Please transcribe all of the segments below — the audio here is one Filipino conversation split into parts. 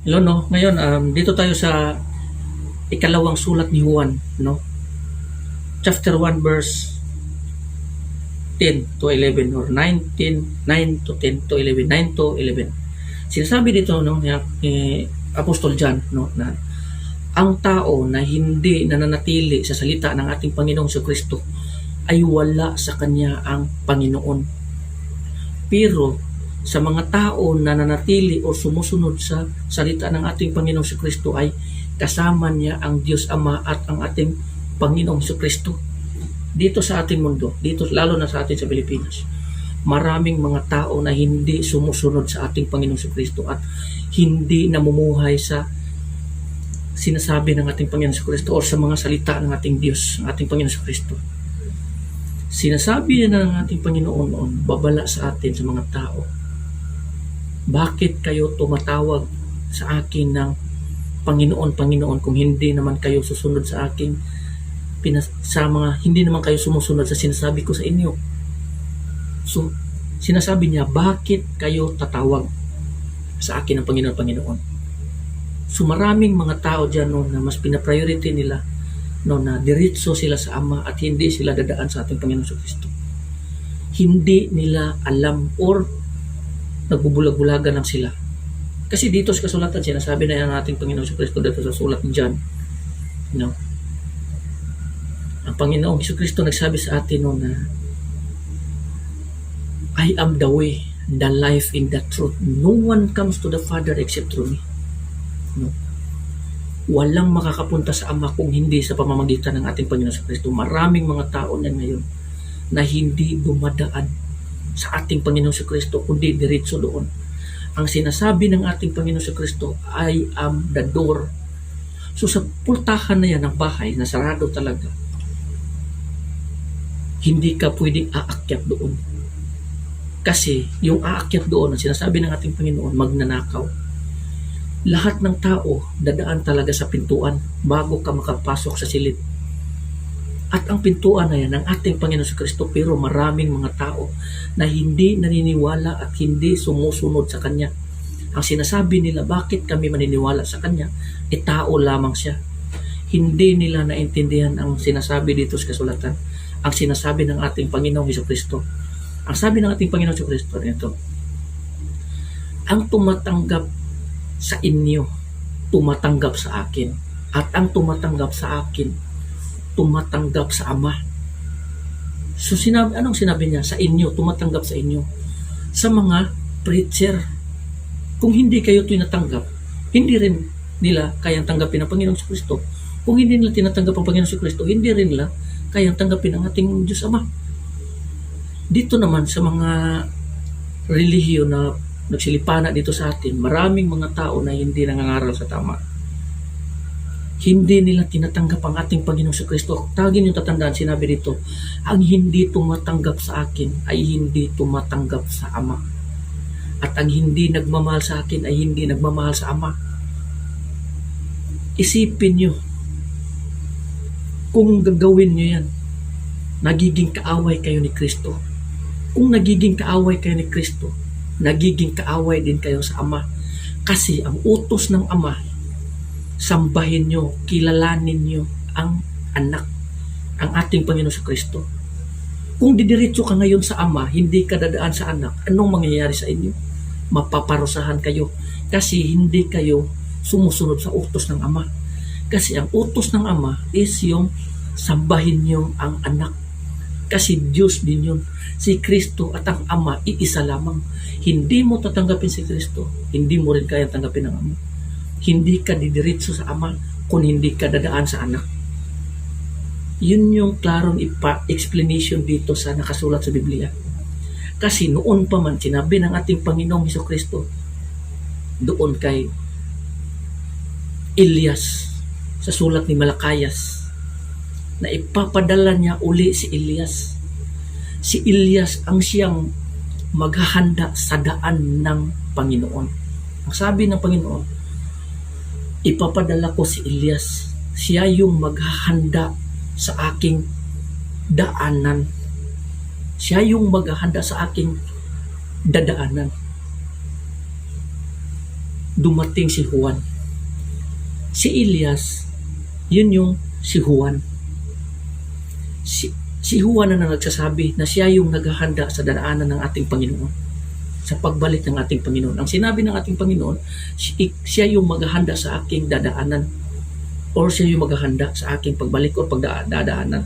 Hello, no? Ngayon, um, dito tayo sa ikalawang sulat ni Juan, no? Chapter 1, verse 10 to 11 or 19, 9 to 10 to 11, 9 to 11. Sinasabi dito, no, ni ni Apostol John, no, na ang tao na hindi nananatili sa salita ng ating Panginoong Hesus Kristo ay wala sa kanya ang Panginoon. Pero sa mga tao na nanatili o sumusunod sa salita ng ating Panginoong Hesus Kristo ay kasama niya ang Diyos Ama at ang ating Panginoong Hesus Kristo. Dito sa ating mundo, dito lalo na sa atin sa Pilipinas, maraming mga tao na hindi sumusunod sa ating Panginoong Hesus Kristo at hindi namumuhay sa sinasabi ng ating Panginoon sa Kristo o sa mga salita ng ating Diyos, ng ating Panginoon sa Kristo. Sinasabi na ng ating Panginoon noon, babala sa atin sa mga tao. Bakit kayo tumatawag sa akin ng Panginoon, Panginoon kung hindi naman kayo susunod sa aking pinas- sa mga hindi naman kayo sumusunod sa sinasabi ko sa inyo. So, sinasabi niya, bakit kayo tatawag sa akin ng Panginoon, Panginoon? So maraming mga tao dyan no, na mas pina-priority nila no, na diretso sila sa Ama at hindi sila dadaan sa ating Panginoon sa Kristo. Hindi nila alam or nagbubulag-bulagan lang sila. Kasi dito sa kasulatan, sinasabi na yan ng ating Panginoon sa Kristo dito sa sulat ni John. No? Ang Panginoong Hesus Kristo nagsabi sa atin no, na I am the way, the life, and the truth. No one comes to the Father except through me. No? Walang makakapunta sa Ama kung hindi sa pamamagitan ng ating Panginoon sa Kristo. Maraming mga tao na ngayon na hindi dumadaan sa ating Panginoon sa Kristo, kundi diretso doon. Ang sinasabi ng ating Panginoon sa Kristo, I am the door. So sa pultahan na yan ng bahay, na sarado talaga, hindi ka pwedeng aakyat doon. Kasi yung aakyat doon, ang sinasabi ng ating Panginoon, magnanakaw lahat ng tao dadaan talaga sa pintuan bago ka makapasok sa silid. At ang pintuan na yan ng ating Panginoon sa Kristo pero maraming mga tao na hindi naniniwala at hindi sumusunod sa Kanya. Ang sinasabi nila, bakit kami maniniwala sa Kanya? E tao lamang siya. Hindi nila naintindihan ang sinasabi dito sa kasulatan. Ang sinasabi ng ating Panginoong Hesus Kristo. Ang sabi ng ating Panginoong Hesus Kristo, ito, ang tumatanggap sa inyo tumatanggap sa akin at ang tumatanggap sa akin tumatanggap sa Ama. So sinabi, anong sinabi niya? Sa inyo, tumatanggap sa inyo. Sa mga preacher. Kung hindi kayo tinatanggap, hindi rin nila kayang tanggapin ang Panginoong Kristo. Kung hindi nila tinatanggap ang Panginoong Kristo, hindi rin nila kayang tanggapin ang ating Diyos Ama. Dito naman sa mga relihiyo na nagsilipana dito sa atin, maraming mga tao na hindi nangangaral sa tama. Hindi nila tinatanggap ang ating Panginoong sa Kristo. Tagin yung tatandaan, sinabi dito, ang hindi tumatanggap sa akin ay hindi tumatanggap sa Ama. At ang hindi nagmamahal sa akin ay hindi nagmamahal sa Ama. Isipin nyo, kung gagawin nyo yan, nagiging kaaway kayo ni Kristo. Kung nagiging kaaway kayo ni Kristo, nagiging kaaway din kayo sa Ama. Kasi ang utos ng Ama, sambahin nyo, kilalanin nyo ang anak, ang ating Panginoon sa Kristo. Kung didiretso ka ngayon sa Ama, hindi ka dadaan sa anak, anong mangyayari sa inyo? Mapaparusahan kayo kasi hindi kayo sumusunod sa utos ng Ama. Kasi ang utos ng Ama is yung sambahin nyo ang anak. Kasi Diyos din yun. Si Kristo at ang Ama, iisa lamang. Hindi mo tatanggapin si Kristo, hindi mo rin kaya tanggapin ang Ama. Hindi ka didiretso sa Ama kung hindi ka dadaan sa anak. Yun yung klarong explanation dito sa nakasulat sa Biblia. Kasi noon pa man sinabi ng ating Panginoong Heso Kristo doon kay Elias sa sulat ni Malakayas na ipapadala niya uli si Elias. Si Elias ang siyang maghahanda sa daan ng Panginoon. Ang sabi ng Panginoon, ipapadala ko si Elias. Siya yung maghahanda sa aking daanan. Siya yung maghahanda sa aking dadaanan. dumating si Juan. Si Elias, yun yung si Juan. Si, si Juan na nagsasabi na siya yung naghahanda sa daraanan ng ating Panginoon sa pagbalik ng ating Panginoon. Ang sinabi ng ating Panginoon, si- siya yung maghahanda sa aking dadaanan or siya yung maghahanda sa aking pagbalik o pagdadaanan.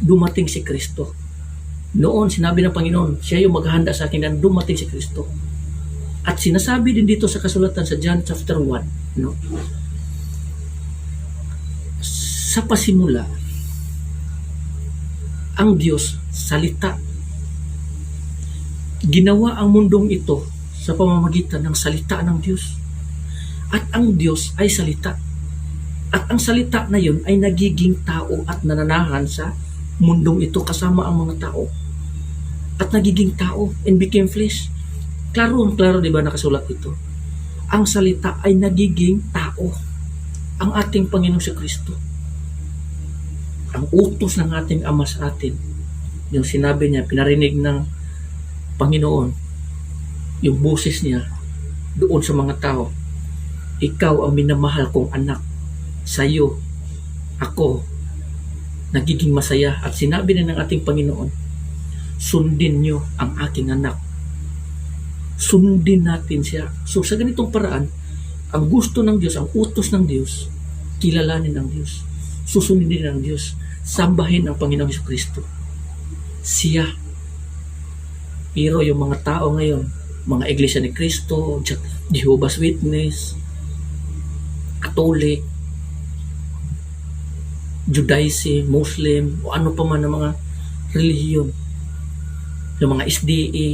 Dumating si Kristo. Noon, sinabi ng Panginoon, siya yung maghahanda sa akin na dumating si Kristo. At sinasabi din dito sa kasulatan sa John chapter 1, no? Sa pasimula, ang Diyos salita. Ginawa ang mundong ito sa pamamagitan ng salita ng Diyos. At ang Diyos ay salita. At ang salita na yun ay nagiging tao at nananahan sa mundong ito kasama ang mga tao. At nagiging tao and became flesh. Klaro ang klaro, di ba, nakasulat ito. Ang salita ay nagiging tao. Ang ating Panginoong si Kristo. Ang utos ng ating Ama sa atin. Yung sinabi niya, pinarinig ng Panginoon, yung boses niya doon sa mga tao. Ikaw ang minamahal kong anak. Sa'yo, ako, nagiging masaya. At sinabi na ng ating Panginoon, sundin niyo ang aking anak sundin natin siya. So sa ganitong paraan, ang gusto ng Diyos, ang utos ng Diyos, kilalanin ng Diyos, susundin ng Diyos, sambahin ang Panginoong Kristo. Siya. Pero yung mga tao ngayon, mga iglesia ni Kristo, Je- Jehovah's Witness, Catholic, Judaism, Muslim, o ano pa man ng mga relihiyon, yung mga SDA,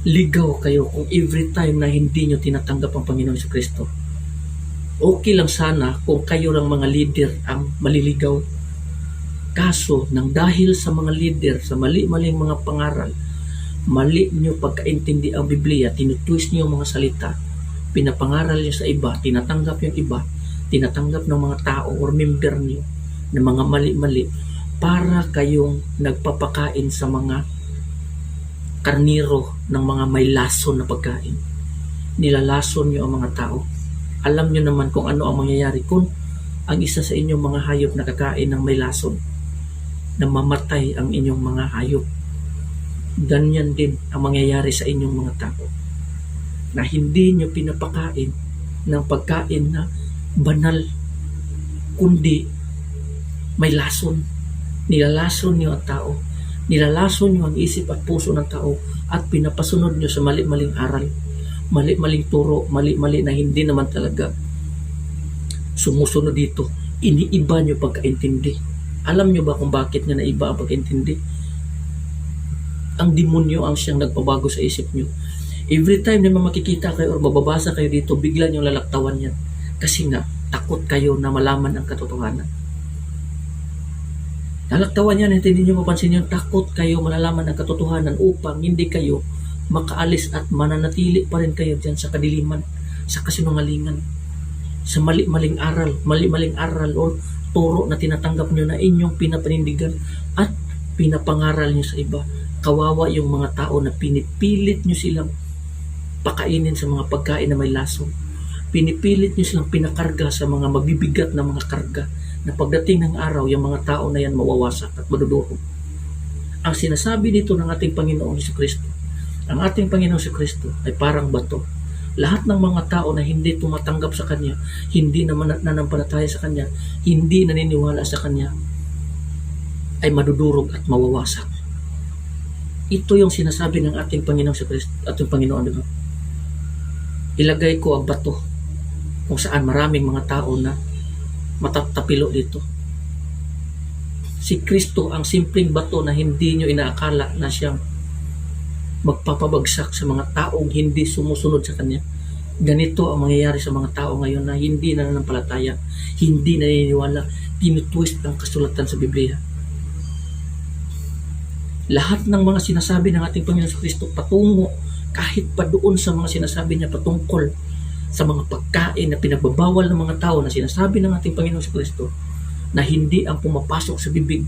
ligaw kayo kung every time na hindi nyo tinatanggap ang Panginoon sa Kristo. Okay lang sana kung kayo lang mga leader ang maliligaw. Kaso, nang dahil sa mga leader, sa mali-maling mga pangaral, mali nyo pagkaintindi ang Biblia, tinutwist nyo mga salita, pinapangaral nyo sa iba, tinatanggap yung iba, tinatanggap ng mga tao or member nyo ng mga mali-mali para kayong nagpapakain sa mga karniro ng mga may lason na pagkain. Nilalason nyo ang mga tao. Alam nyo naman kung ano ang mangyayari kung ang isa sa inyong mga hayop na kakain ng may lason na mamatay ang inyong mga hayop. Ganyan din ang mangyayari sa inyong mga tao na hindi nyo pinapakain ng pagkain na banal kundi may lason. Nilalason nyo ang tao nilalason nyo ang isip at puso ng tao at pinapasunod nyo sa mali-maling aral, mali-maling turo, mali-mali na hindi naman talaga sumusunod dito. Iniiba nyo pagkaintindi. Alam nyo ba kung bakit nga naiba ang pagkaintindi? Ang demonyo ang siyang nagpabago sa isip nyo. Every time na makikita kayo or mababasa kayo dito, bigla nyo lalaktawan yan. Kasi nga, takot kayo na malaman ang katotohanan. Nalaktawan yan, hindi nyo mapansin yung takot kayo malalaman ang katotohanan upang hindi kayo makaalis at mananatili pa rin kayo dyan sa kadiliman, sa kasinungalingan, sa mali-maling aral, mali-maling aral o turo na tinatanggap nyo na inyong pinapanindigan at pinapangaral nyo sa iba. Kawawa yung mga tao na pinipilit nyo silang pakainin sa mga pagkain na may lason. Pinipilit nyo silang pinakarga sa mga mabibigat na mga karga na pagdating ng araw, yung mga tao na yan mawawasak at madudurog. Ang sinasabi dito ng ating Panginoong Hesus Kristo, ang ating Panginoong Hesus Kristo ay parang bato. Lahat ng mga tao na hindi tumatanggap sa Kanya, hindi naman nanampalataya sa Kanya, hindi naniniwala sa Kanya, ay madudurog at mawawasak. Ito yung sinasabi ng ating Panginoong Hesus Kristo, ating Panginoon, di ba? Ilagay ko ang bato kung saan maraming mga tao na matatapilo dito. Si Kristo ang simpleng bato na hindi nyo inaakala na siyang magpapabagsak sa mga taong hindi sumusunod sa Kanya. Ganito ang mangyayari sa mga tao ngayon na hindi nananampalataya, hindi naniniwala, tinutwist ang kasulatan sa Biblia. Lahat ng mga sinasabi ng ating Panginoon sa Kristo patungo kahit pa doon sa mga sinasabi niya patungkol sa mga pagkain na pinagbabawal ng mga tao na sinasabi ng ating Panginoon sa Kristo na hindi ang pumapasok sa bibig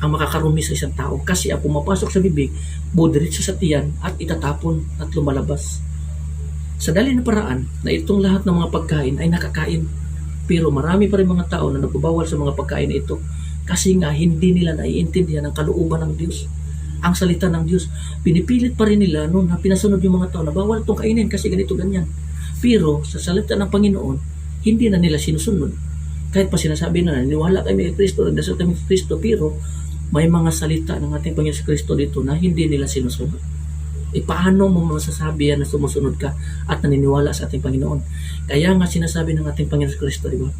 ang makakarumi sa isang tao kasi ang pumapasok sa bibig, budiretso sa tiyan at itatapon at lumalabas. Sa dali na paraan na itong lahat ng mga pagkain ay nakakain. Pero marami pa rin mga tao na nagbabawal sa mga pagkain ito kasi nga hindi nila naiintindihan ang kalooban ng Diyos. Ang salita ng Diyos. Pinipilit pa rin nila noon na pinasunod yung mga tao na bawal itong kainin kasi ganito ganyan. Pero sa salita ng Panginoon, hindi na nila sinusunod. Kahit pa sinasabi na naniwala kami kay Kristo, nagdasal kami kay Kristo, pero may mga salita ng ating Panginoon Kristo dito na hindi nila sinusunod. E paano mo masasabi yan na sumusunod ka at naniniwala sa ating Panginoon? Kaya nga sinasabi ng ating Panginoon Kristo, di ba?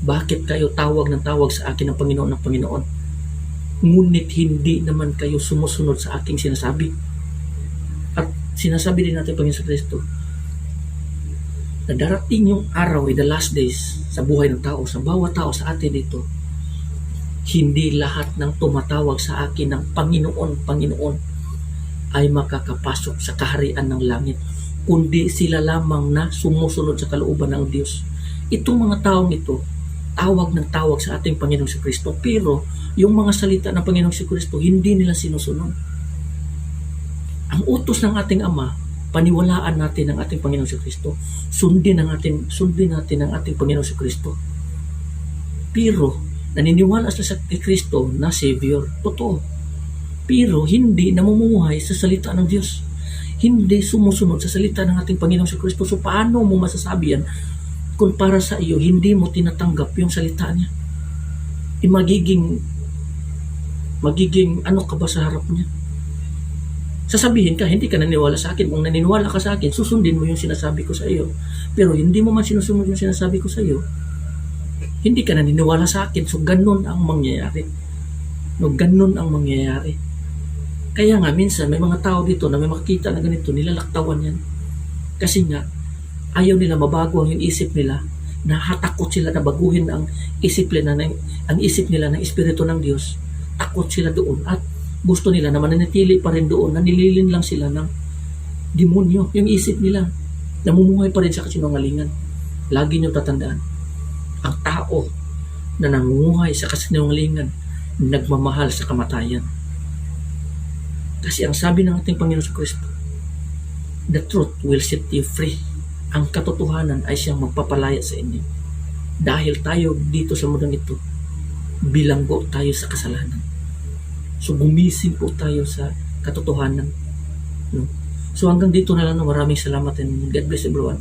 Bakit kayo tawag ng tawag sa akin ng Panginoon ng Panginoon? Ngunit hindi naman kayo sumusunod sa aking sinasabi. At sinasabi din natin Panginoon Kristo, na darating yung araw, in the last days, sa buhay ng tao, sa bawat tao sa atin dito, hindi lahat ng tumatawag sa akin ng Panginoon, Panginoon, ay makakapasok sa kaharian ng langit, kundi sila lamang na sumusunod sa kalooban ng Diyos. Itong mga taong ito, tawag ng tawag sa ating Panginoong si Kristo, pero yung mga salita ng Panginoong si Kristo, hindi nila sinusunod. Ang utos ng ating Ama, paniwalaan natin ang ating Panginoong si Kristo. Sundin ang ating sundin natin ang ating Panginoong si Kristo. Pero naniniwala sa kay Kristo na Savior. Totoo. Pero hindi namumuhay sa salita ng Diyos. Hindi sumusunod sa salita ng ating Panginoong si Kristo. So paano mo masasabi yan kung para sa iyo hindi mo tinatanggap yung salita niya? E magiging magiging ano ka ba sa harap niya? Sasabihin ka, hindi ka naniniwala sa akin. Kung naniniwala ka sa akin, susundin mo yung sinasabi ko sa iyo. Pero hindi mo man sinusunod yung sinasabi ko sa iyo, hindi ka naniniwala sa akin. So, ganun ang mangyayari. No, ganun ang mangyayari. Kaya nga, minsan, may mga tao dito na may makita na ganito, nilalaktawan yan. Kasi nga, ayaw nila mabago ang isip nila, na hatakot sila na baguhin ang isip nila, ng, ang isip nila ng Espiritu ng Diyos. Takot sila doon at gusto nila na mananatili pa rin doon, na nililin lang sila ng demonyo, yung isip nila. Namumuhay pa rin sa kasinungalingan. Lagi nyo tatandaan, ang tao na nangunguhay sa kasinungalingan, nagmamahal sa kamatayan. Kasi ang sabi ng ating Panginoon sa Kristo, the truth will set you free. Ang katotohanan ay siyang magpapalaya sa inyo. Dahil tayo dito sa mundong ito, bilanggo tayo sa kasalanan. So gumising po tayo sa katotohanan. No? So hanggang dito na lang. Maraming salamat and God bless everyone.